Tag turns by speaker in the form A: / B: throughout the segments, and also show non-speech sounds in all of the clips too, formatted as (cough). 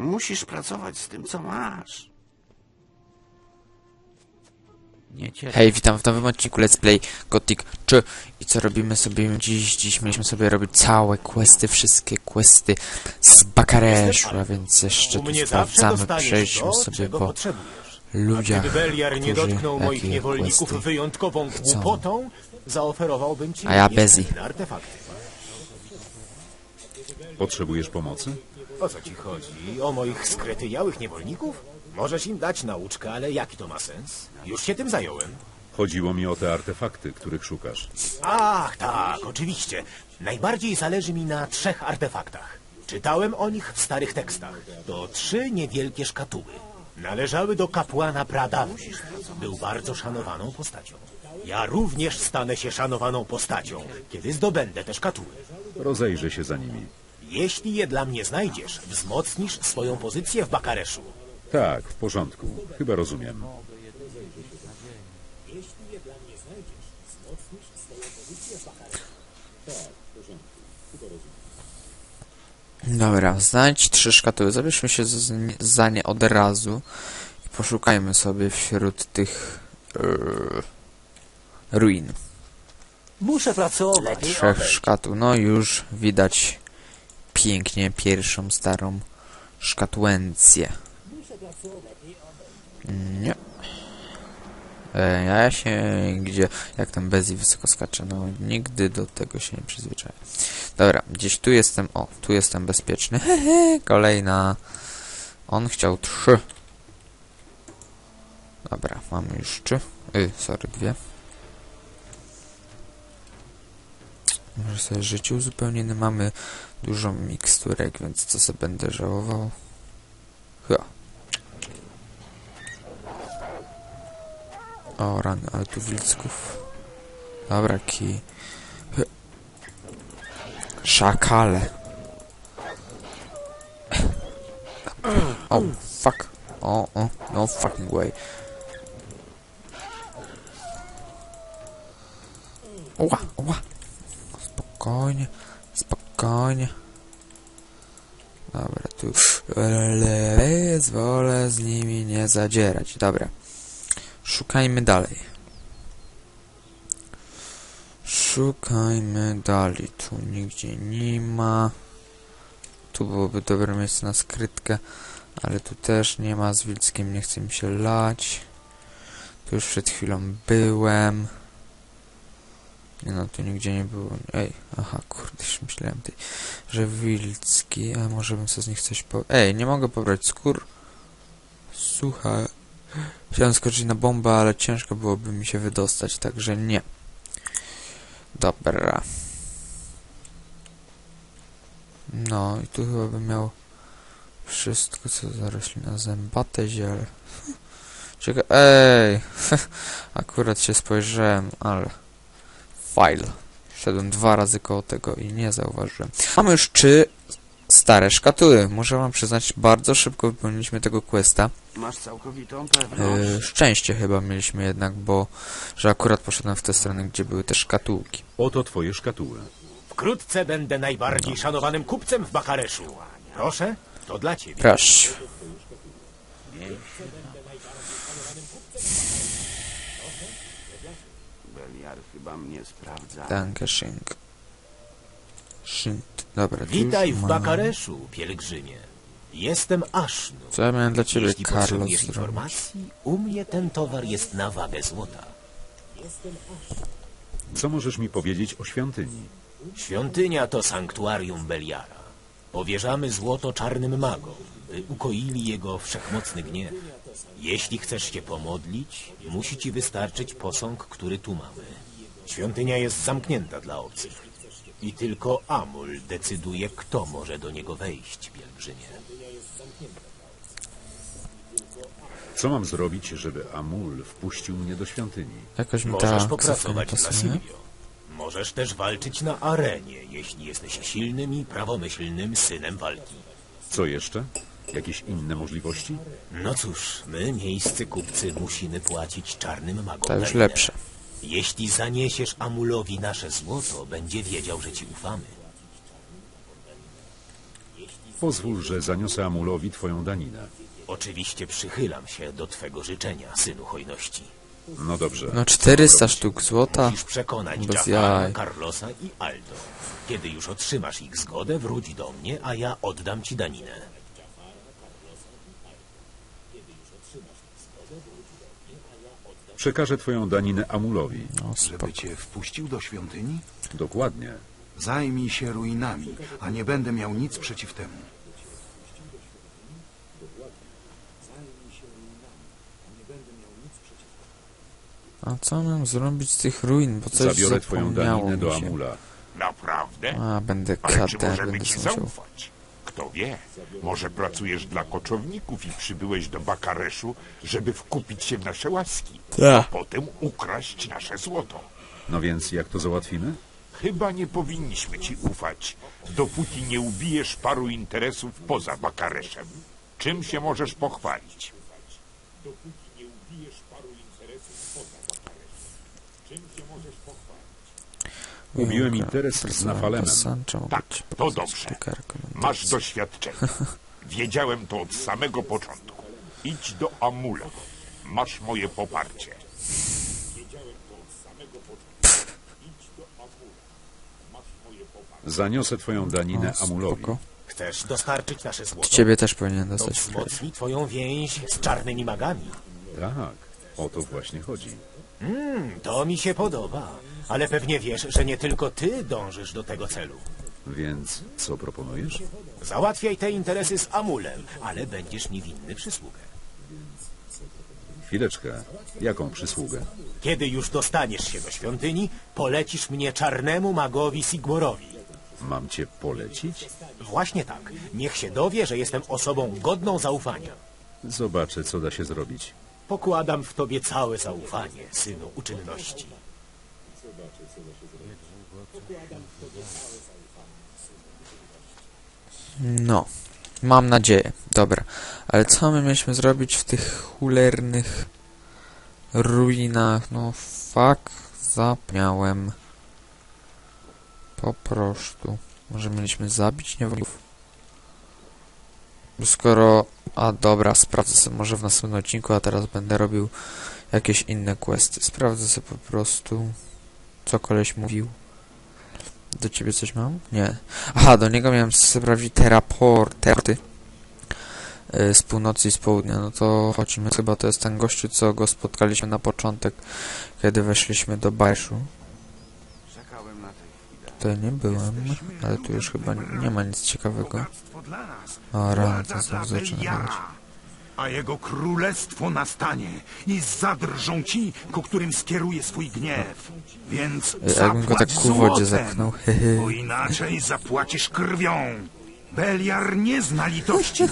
A: Musisz pracować z tym, co masz.
B: Nie.
C: Hej, witam w nowym odcinku Let's Play Gothic 3 I co robimy sobie dziś? Dziś mieliśmy sobie robić całe questy, wszystkie questy z Bakareszu, a więc jeszcze tu sprawdzamy, przejdźmy sobie po ludziach,
D: Beliar nie dotknął moich niewolników wyjątkową głupotą, zaoferowałbym ci
C: A ja
D: artefakty.
E: Potrzebujesz pomocy?
D: O co ci chodzi? O moich skretyniałych niewolników? Możesz im dać nauczkę, ale jaki to ma sens? Już się tym zająłem.
E: Chodziło mi o te artefakty, których szukasz.
D: Ach, tak, oczywiście. Najbardziej zależy mi na trzech artefaktach. Czytałem o nich w starych tekstach. To trzy niewielkie szkatuły. Należały do kapłana pradawnych. Był bardzo szanowaną postacią. Ja również stanę się szanowaną postacią, kiedy zdobędę te szkatuły.
E: Rozejrzę się za nimi.
D: Jeśli je dla mnie znajdziesz, wzmocnisz swoją pozycję w Bakareszu.
E: Tak, w porządku. Chyba rozumiem.
C: Dobra, znajdź trzy szkatuły, zabierzmy się za nie od razu I poszukajmy sobie wśród tych e, ruin
D: Muszę pracować.
C: Trzech szkatuł, no już widać pięknie pierwszą starą szkatułencję. Nie. E, ja się gdzie, jak tam Bezi wysoko skacze, no nigdy do tego się nie przyzwyczaję. Dobra, gdzieś tu jestem, o, tu jestem bezpieczny. (laughs) Hehe, kolejna. On chciał trzy. Dobra, mamy już trzy. Y, sorry, dwie. Może sobie życie uzupełnione. Mamy dużo miksturek, więc co sobie będę żałował? Chyba. O rany, ale tu wilcków. Dobra, kij. Hy. Szakale. O, fuck. O, o, no fucking way. Ła, ła. Spokojnie, spokojnie. Dobra, tu ale zwolę z nimi nie zadzierać. Dobra. Szukajmy dalej. Szukajmy dalej. Tu nigdzie nie ma. Tu byłoby dobre miejsce na skrytkę, ale tu też nie ma. Z Wilckiem nie chce mi się lać. Tu już przed chwilą byłem. Nie no, tu nigdzie nie było. Ej, aha, kurde, już myślałem tej, że Wilcki, a może bym sobie z nich coś po... Ej, nie mogę pobrać skór. Słuchaj. Chciałem skoczyć na bombę, ale ciężko byłoby mi się wydostać, także nie. Dobra. No i tu chyba bym miał wszystko, co za roślina zębate ziele. Czekaj, ej! (laughs) Akurat się spojrzałem, ale... File. Szedłem dwa razy koło tego i nie zauważyłem. Mamy już trzy stare szkatuły. Muszę wam przyznać, bardzo szybko wypełniliśmy tego questa.
A: Masz całkowitą pewność.
C: Yy, szczęście chyba mieliśmy jednak, bo że akurat poszedłem w tę stronę, gdzie były te szkatułki.
E: Oto twoje szkatuły.
D: Wkrótce będę najbardziej szanowanym kupcem w Bakareszu. Proszę, to dla ciebie.
C: Proszę.
A: Beliar chyba mnie sprawdza.
C: Danke, Shink. Shint. Dobra,
D: Witaj w Bakareszu, pielgrzymie. Jestem Ashnu.
C: Co ja miałem dla ciebie,
D: Jeśli
C: Carlos,
D: potrzebujesz
C: zrobić?
D: informacji, u mnie ten towar jest na wagę złota.
E: Co możesz mi powiedzieć o świątyni?
D: Świątynia to sanktuarium Beliara. Powierzamy złoto czarnym magom, by ukoili jego wszechmocny gniew. Jeśli chcesz się pomodlić, musi ci wystarczyć posąg, który tu mamy. Świątynia jest zamknięta dla obcych. I tylko Amul decyduje, kto może do niego wejść, pielgrzymie.
E: Co mam zrobić, żeby Amul wpuścił mnie do świątyni?
C: Jakoś mi ta
D: Możesz popracować dla
C: pasuje.
D: Silvio. Możesz też walczyć na arenie, jeśli jesteś silnym i prawomyślnym synem walki.
E: Co jeszcze? Jakieś inne możliwości?
D: No cóż, my, miejscy kupcy, musimy płacić czarnym magom.
C: To już lepsze.
D: Jeśli zaniesiesz Amulowi nasze złoto, będzie wiedział, że ci ufamy.
E: Pozwól, że zaniosę Amulowi twoją daninę.
D: Oczywiście przychylam się do twego życzenia, synu hojności.
E: No dobrze.
C: No 400 sztuk złota.
D: Musisz przekonać
C: bez
D: Jafara,
C: jaj.
D: Carlosa i Aldo. Kiedy już otrzymasz ich zgodę, wróć do mnie, a ja oddam ci daninę.
E: Przekażę twoją daninę Amulowi.
C: No spoko.
B: Żeby cię wpuścił do świątyni?
E: Dokładnie.
B: Zajmij się ruinami, a nie będę miał nic przeciw temu.
C: A co mam zrobić z tych ruin? Bo coś
E: Zabiorę twoją daninę
C: mi
E: do
C: się.
E: Amula.
F: Naprawdę?
C: A, będę
F: Ale czy możemy
C: będę
F: ci zaufać? Kto wie, może pracujesz dla koczowników i przybyłeś do Bakareszu, żeby wkupić się w nasze łaski, a
C: Tak.
F: potem ukraść nasze złoto.
E: No więc jak to załatwimy?
F: Chyba nie powinniśmy ci ufać, dopóki nie ubijesz paru interesów poza Bakareszem. Czym się możesz pochwalić?
E: Ubiłem
C: Jaka
E: interes z Nafalemem.
F: Tak, to dobrze. Masz doświadczenie. Wiedziałem to od samego początku. Idź do Amula. Masz moje poparcie.
E: Zaniosę twoją daninę
C: O,
E: Amulowi.
C: spoko.
D: Chcesz dostarczyć nasze złoto?
C: Ciebie też powinien
D: To
C: dostać krew.
D: wzmocni twoją więź z czarnymi magami.
E: Tak, o to właśnie chodzi.
D: To mi się podoba. Ale pewnie wiesz, że nie tylko ty dążysz do tego celu.
E: Więc co proponujesz?
D: Załatwiaj te interesy z Amulem, ale będziesz mi winny przysługę.
E: Chwileczkę. Jaką przysługę?
D: Kiedy już dostaniesz się do świątyni, polecisz mnie czarnemu magowi Sigmorowi.
E: Mam cię polecić?
D: Właśnie tak. Niech się dowie, że jestem osobą godną zaufania.
E: Zobaczę, co da się zrobić.
D: Pokładam w tobie całe zaufanie, synu uczynności.
C: No, mam nadzieję. Dobra, ale co my mieliśmy zrobić w tych chulernych ruinach? No, fuck, zapomniałem. Po prostu. Może mieliśmy zabić niewolników? Skoro... A dobra, sprawdzę sobie może w następnym odcinku, a teraz będę robił jakieś inne questy. Sprawdzę sobie po prostu, co koleś mówił. Do ciebie coś mam? Nie. Aha, do niego miałem sprawdzić te raporty y, z północy i z południa. No to chodźmy. Chyba to jest ten gościu, co go spotkaliśmy na początek, kiedy weszliśmy do Bajszu.
A: Czekałem na tę chwilę.
C: Tutaj nie byłem, ale tu już chyba nie ma nic ciekawego. O, rano to znowu zaczyna
B: a jego królestwo nastanie i zadrżą ci, ku którym skieruje swój gniew. Więc
C: Y, Jakbym go tak ku wodzie hehe. (laughs)
B: bo inaczej zapłacisz krwią. Beliar nie zna litości.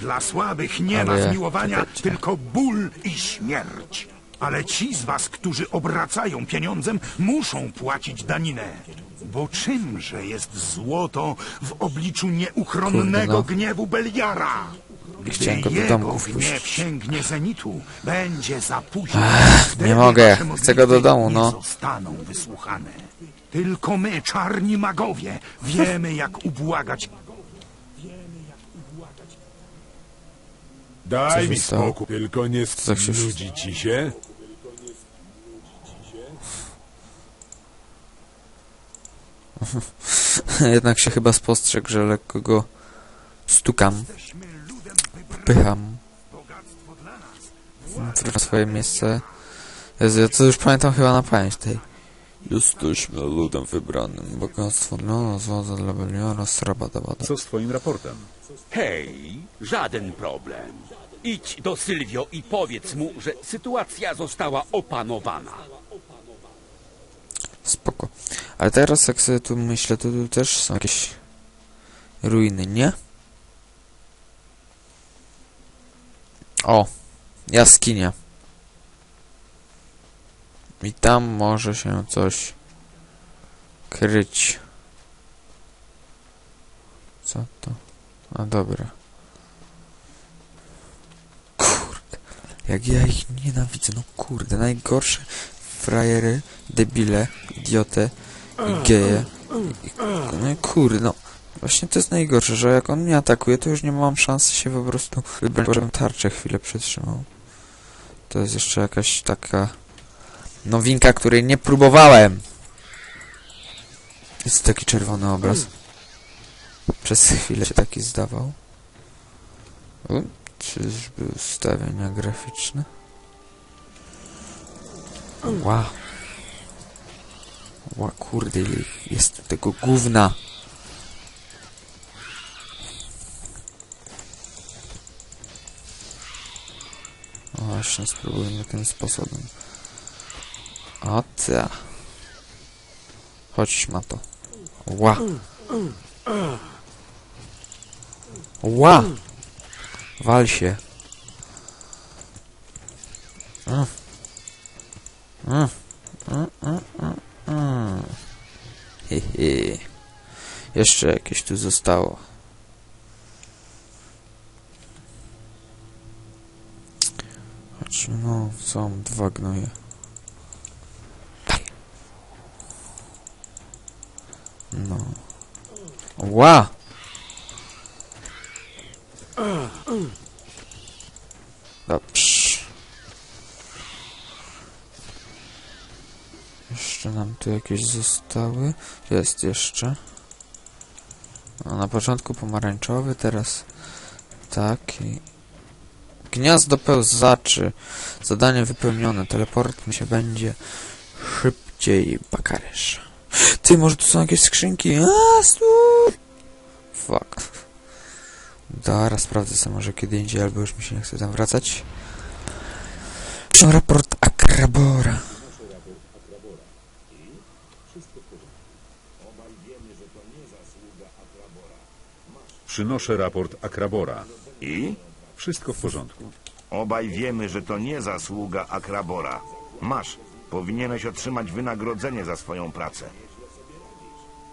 B: Dla słabych nie ma zmiłowania, tylko ból i śmierć. Ale ci z was, którzy obracają pieniądzem, muszą płacić daninę. Bo czymże jest złoto w obliczu nieuchronnego
C: Kurde, no.
B: gniewu Beliara? Gdy
C: Chciałem go do
B: jego
C: domku
B: gniew
C: wpuścić.
B: sięgnie zenitu, będzie za późno. Wtedy
C: nie mogę.
B: wasze
C: Chcę go do
B: modlitwy
C: domu,
B: nie
C: no.
B: zostaną wysłuchane. Tylko my, czarni magowie, wiemy jak ubłagać
G: Daj mi
C: stało?
G: spokój, tylko nie
C: Co się-
G: nudzi ci się? (laughs)
C: Jednak się chyba spostrzegł, że lekko go stukam, wpycham w swoje miejsce. Jezu, ja to już pamiętam chyba na pamięć tej. Jesteśmy ludem wybranym, bogactwo dla nas, władza dla Beliara, srabadabada.
E: Co z twoim raportem?
H: Hej, żaden problem. Idź do Sylwio i powiedz mu, że sytuacja została opanowana.
C: Spoko. Ale teraz jak sobie tu myślę, to tu też są jakieś ruiny, nie? O! Jaskinia. I tam może się coś kryć. Co to? A dobra. Kurde. Jak ja ich nienawidzę. No kurde. Najgorsze frajery, debile, idioty geje. No kurde, no. Właśnie to jest najgorsze, że jak on mnie atakuje, to już nie mam szansy się po prostu wybrać, tarczę chwilę przytrzymał. To jest jeszcze jakaś taka nowinka, której nie próbowałem. Jest taki czerwony obraz. Przez chwilę się taki zdawał. U, czyżby ustawienia graficzne? Wow. Ła kurde, jest tego gówna. O, Właśnie, spróbujmy tym sposobem. O ta. Chodź, ma to. Ła. Ła. Wal się. Mm. Mm, mm, mm, mm. He. Jeszcze jakieś tu zostało. Chodźmy, no, są dwa gnoje. No. Ła! Dobrze. Nam tu jakieś zostały. Jest jeszcze. No, na początku pomarańczowy, teraz taki. Gniazdo pełzaczy. Zadanie wypełnione. Teleport mi się będzie szybciej. Bakaresz. Ty, może tu są jakieś skrzynki? A, stu! Fuck. Dobra, sprawdzę sobie może kiedy indziej, albo już mi się nie chce tam wracać. Piszę raport Akrabora.
E: Przynoszę raport Akrabora.
G: I?
E: Wszystko w porządku.
G: Obaj wiemy, że to nie zasługa Akrabora. Masz. Powinieneś otrzymać wynagrodzenie za swoją pracę.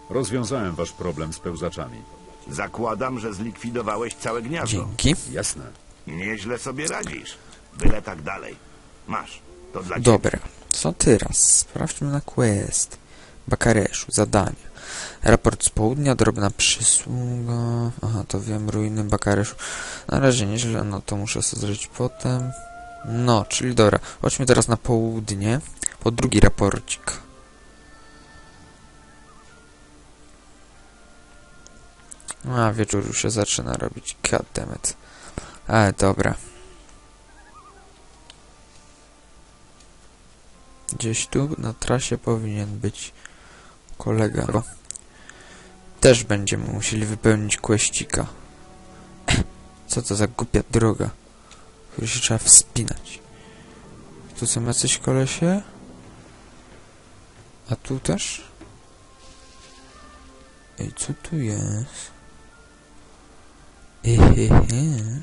E: Rozwiązałem wasz problem z pełzaczami.
G: Zakładam, że zlikwidowałeś całe gniazdo.
C: Dzięki.
E: Jasne.
G: Nieźle sobie radzisz. Byle tak dalej. Masz. To dla ciebie.
C: Dobra, co teraz? Sprawdźmy na quest. Bakareszu, zadania. Raport z południa, drobna przysługa. Aha, to wiem, ruiny Bakareszu. Na razie nieźle, no to muszę sobie zrobić potem. No, czyli dobra. Chodźmy teraz na południe. Po drugi raporcik. A, wieczór już się zaczyna robić. Goddammit. Ale dobra. Gdzieś tu na trasie powinien być kolega. Też będziemy musieli wypełnić questika. (clears throat) Co to za głupia droga, którą się trzeba wspinać. Tu są jacyś kolesie? A tu też? Ej, co tu jest? Ehehe.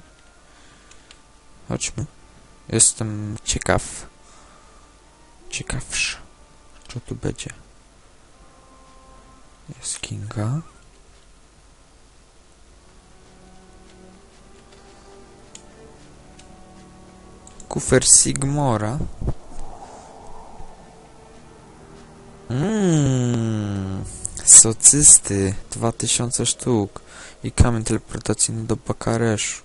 C: Chodźmy. Jestem ciekaw. Ciekawszy. Co tu będzie? Jest Kinga. Kufer Sigmora. Mmm. Socysty. 2000 sztuk. I kamień teleportacyjny do Bakareszu.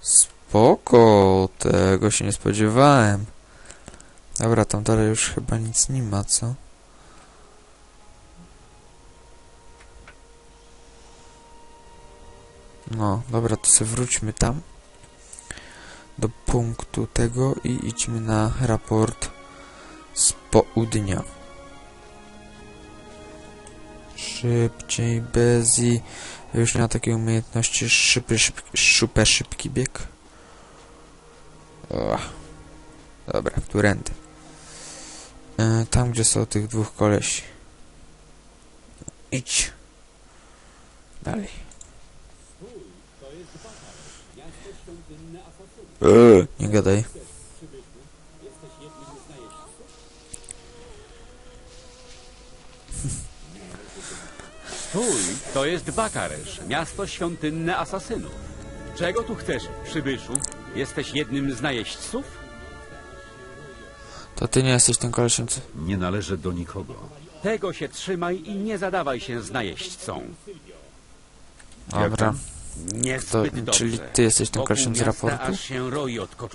C: Spoko. Tego się nie spodziewałem. Dobra, tam dalej już chyba nic nie ma, co? No, dobra, to sobie wróćmy tam. Do punktu tego i idźmy na raport z południa. Szybciej, bezi. Już nie ma takiej umiejętności szybki, szybki, super szybki bieg. Ach. Dobra, którędy? E, tam, gdzie są tych dwóch kolesi. Idź. Dalej. Nie gadaj.
H: Stój, to jest Bakaresz, miasto świątynne asasynów. Czego tu chcesz, przybyszu? Jesteś jednym z najeźdźców?
C: To ty nie jesteś tym kolesiem, co...
E: Nie należę do nikogo.
H: Tego się trzymaj i nie zadawaj się z najeźdźcą.
C: Dobra.
H: Niezbyt
C: To, czyli ty jesteś tym koleżem z raportu?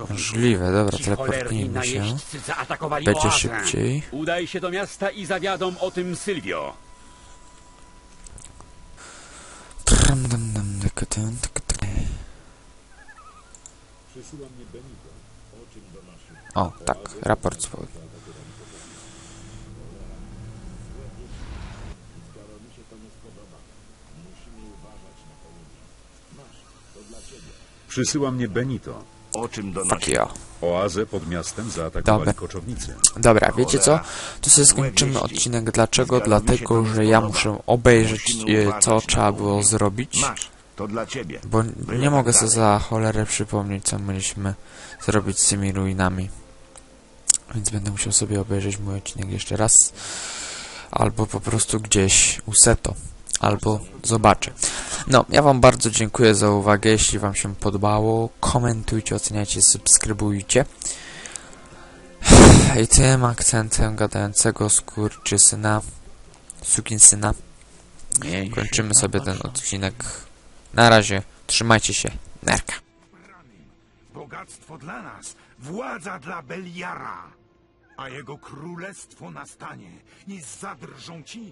C: Możliwe, dobra,
H: cholerni
C: się. Będzie
H: oazę.
C: szybciej.
H: Udaj się do miasta i zawiadom o tym Sylwio.
C: Tram, dam, dam, O, tak, raport swój.
E: Przysyła mnie Benito.
G: O czym
C: Fuck
G: donosi?
C: yeah.
E: Oazę pod miastem zaatakowali
C: Dobra.
E: koczownicy.
C: Dobra, wiecie co? To sobie skończymy odcinek. Dlaczego? Dlatego, że ja muszę obejrzeć, e,
G: uważać
C: co trzeba było zrobić.
G: Masz, to dla ciebie.
C: Bo nie mogę sobie za cholerę przypomnieć, co mieliśmy zrobić z tymi ruinami. Więc będę musiał sobie obejrzeć mój odcinek jeszcze raz. Albo po prostu gdzieś useto. Albo zobaczę. No, ja wam bardzo dziękuję za uwagę. Jeśli wam się podobało, komentujcie, oceniajcie, subskrybujcie. (sighs) I tym akcentem gadającego skurczysyna, sukinsyna, kończymy sobie ten odcinek. Na razie, trzymajcie się, nerka.
B: Bogactwo dla nas, władza dla Beliara, a jego królestwo nastanie. I zadrżą ci,